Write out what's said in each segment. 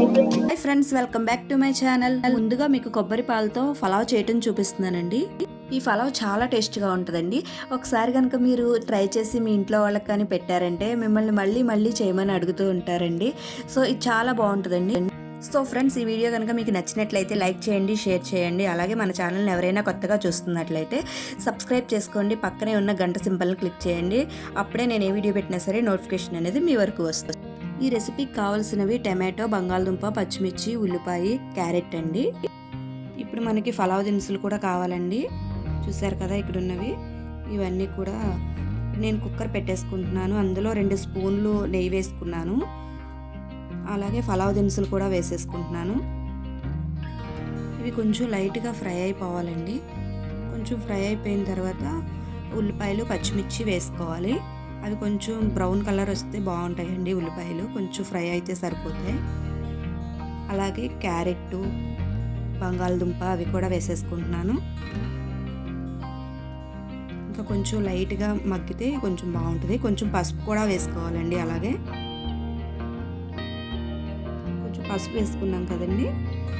Hi friends welcome back to my channel ముందుగా మీకు కొబ్బరి పాలతో ఫలావ్ చేయటం చూపిస్తున్నానండి. ఈ ఫలావ్ చాలా టేస్ట్గా ఉంటుందండి. ఒకసారి కనుక మీరు ట్రై చేసి మీ ఇంట్లో వాళ్ళకి కానీ పెట్టారంటే మిమ్మల్ని మళ్ళీ మళ్ళీ చేయమని అడుగుతూ ఉంటారండి. సో ఇది చాలా బాగుంటుందండి. సో ఫ్రెండ్స్ ఈ వీడియో కనుక మీకు నచ్చినట్లయితే లైక్ చేయండి షేర్ చేయండి. అలాగే మన ఛానల్ని ఎవరైనా కొత్తగా చూస్తున్నట్లయితే సబ్స్క్రైబ్ చేసుకోండి. పక్కనే ఉన్న గంట సింబల్ని క్లిక్ చేయండి. అప్పుడే నేను ఏ వీడియో పెట్టినా సరే నోటిఫికేషన్ అనేది మీ వరకు వస్తుంది. ఈ రెసిపీకి కావాల్సినవి టమాటో బంగాళదుంప పచ్చిమిర్చి ఉల్లిపాయ క్యారెట్ అండి. ఇప్పుడు మనకి ఫలావ్ దినుసులు కూడా కావాలండి. చూసారు కదా ఇక్కడ ఉన్నవి ఇవన్నీ కూడా నేను కుక్కర్ పెట్టేసుకుంటున్నాను. అందులో రెండు స్పూన్లు నెయ్యి వేసుకున్నాను. అలాగే ఫలావ్ దినుసులు కూడా వేసేసుకుంటున్నాను. ఇవి కొంచెం లైట్గా ఫ్రై అయిపోవాలండి. కొంచెం ఫ్రై అయిపోయిన తర్వాత ఉల్లిపాయలు పచ్చిమిర్చి వేసుకోవాలి. అవి కొంచెం బ్రౌన్ కలర్ వస్తే బాగుంటాయండి ఉల్లిపాయలు. కొంచెం ఫ్రై అయితే సరిపోతాయి. అలాగే క్యారెట్ బంగాళదుంప అవి కూడా వేసేసుకుంటున్నాను. ఇంకా కొంచెం లైట్గా మగ్గితే కొంచెం బాగుంటుంది. కొంచెం పసుపు కూడా వేసుకోవాలండి అలాగే. కొంచెం పసుపు వేసుకున్నాం కదండి.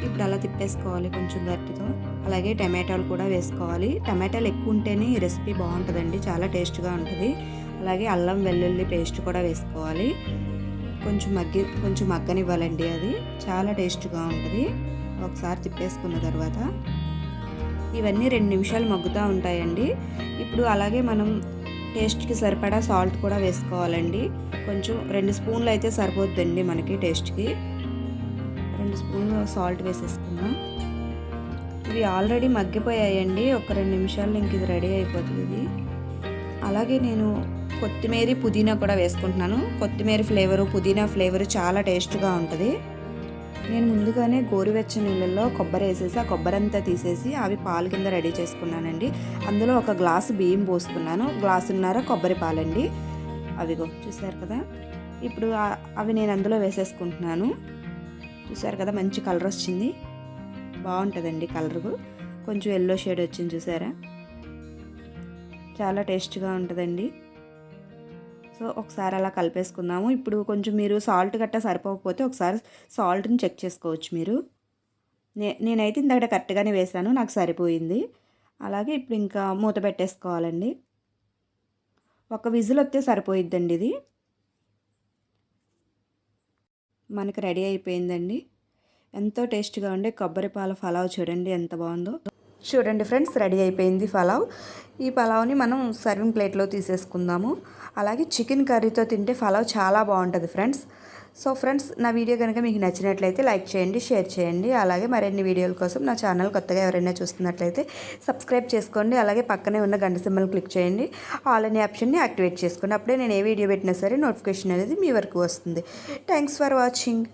ఇప్పుడు అలా తిప్పేసుకోవాలి కొంచెం గట్టితో. అలాగే టమాటాలు కూడా వేసుకోవాలి. టమాటాలు ఎక్కువ ఉంటేనే ఈ రెసిపీ బాగుంటుందండి. చాలా టేస్ట్గా ఉంటుంది. అలాగే అల్లం వెల్లుల్లి పేస్ట్ కూడా వేసుకోవాలి. కొంచెం మగ్గి కొంచెం మగ్గనివ్వాలండి అది. చాలా టేస్ట్గా ఉంటుంది. ఒకసారి తిప్పేసుకున్న తర్వాత. ఇవన్నీ రెండు నిమిషాలు మగ్గుతూ ఉంటాయండి. ఇప్పుడు అలాగే మనం టేస్ట్కి సరిపడా సాల్ట్ కూడా వేసుకోవాలండి. కొంచెం రెండు స్పూన్లు అయితే సరిపోద్దండి మనకి టేస్ట్కి. రెండు స్పూన్లు సాల్ట్ వేసేసుకున్నాం ఇవి ఆల్రెడీ మగ్గిపోయాయండి. ఒక రెండు నిమిషాల్లో ఇంక ఇది రెడీ అయిపోతుంది ఇది. అలాగే నేను కొత్తిమీర పుదీనా కూడా వేసుకుంటున్నాను. కొత్తిమీర ఫ్లేవరు పుదీనా ఫ్లేవరు చాలా టేస్ట్గా ఉంటుంది. నేను ముందుగానే గోరువెచ్చని నీళ్ళల్లో కొబ్బరి వేసేసి ఆ కొబ్బరి అంతా తీసేసి అవి పాలు కింద రెడీ చేసుకున్నానండి. అందులో ఒక గ్లాసు బియ్యం పోసుకున్నాను. గ్లాసున్నర కొబ్బరి పాలండి. అవిగో చూసారు కదా? ఇప్పుడు అవి నేను అందులో వేసేసుకుంటున్నాను. చూసారు కదా మంచి కలర్ వచ్చింది. బాగుంటుందండి కలర్. కొంచెం ఎల్లో షేడ్ వచ్చింది చూసారా? చాలా టేస్ట్గా ఉంటుందండి. సో ఒకసారి అలా కలిపేసుకుందాము. ఇప్పుడు కొంచెం మీరు సాల్ట్ గట్టా సరిపోకపోతే ఒకసారి సాల్ట్ని చెక్ చేసుకోవచ్చు మీరు. నే నేనైతే ఇందాక కరెక్ట్గానే వేసాను నాకు సరిపోయింది. అలాగే ఇప్పుడు ఇంకా మూత పెట్టేసుకోవాలండి. ఒక విజిల్ వస్తే సరిపోయిద్దండి ఇది. మనకు రెడీ అయిపోయిందండి. ఎంతో టేస్ట్గా ఉండే కొబ్బరి పాల ఫలావ్ చూడండి ఎంత బాగుందో. చూడండి ఫ్రెండ్స్ రెడీ అయిపోయింది పలావ్. ఈ పలావ్ని మనం సర్వింగ్ ప్లేట్లో తీసేసుకుందాము. అలాగే చికెన్ కర్రీతో తింటే పలావ్ చాలా బాగుంటుంది ఫ్రెండ్స్. సో ఫ్రెండ్స్ నా వీడియో కనుక మీకు నచ్చినట్లయితే లైక్ చేయండి షేర్ చేయండి. అలాగే మరిన్ని వీడియోల కోసం నా ఛానల్ కొత్తగా ఎవరైనా చూస్తున్నట్లయితే సబ్స్క్రైబ్ చేసుకోండి. అలాగే పక్కనే ఉన్న గంట సింబల్ క్లిక్ చేయండి. ఆల్ అనే ఆప్షన్ని యాక్టివేట్ చేసుకోండి అప్పుడే నేను ఏ వీడియో పెట్టినా సరే నోటిఫికేషన్ అనేది మీ వరకు వస్తుంది. Thanks for watching.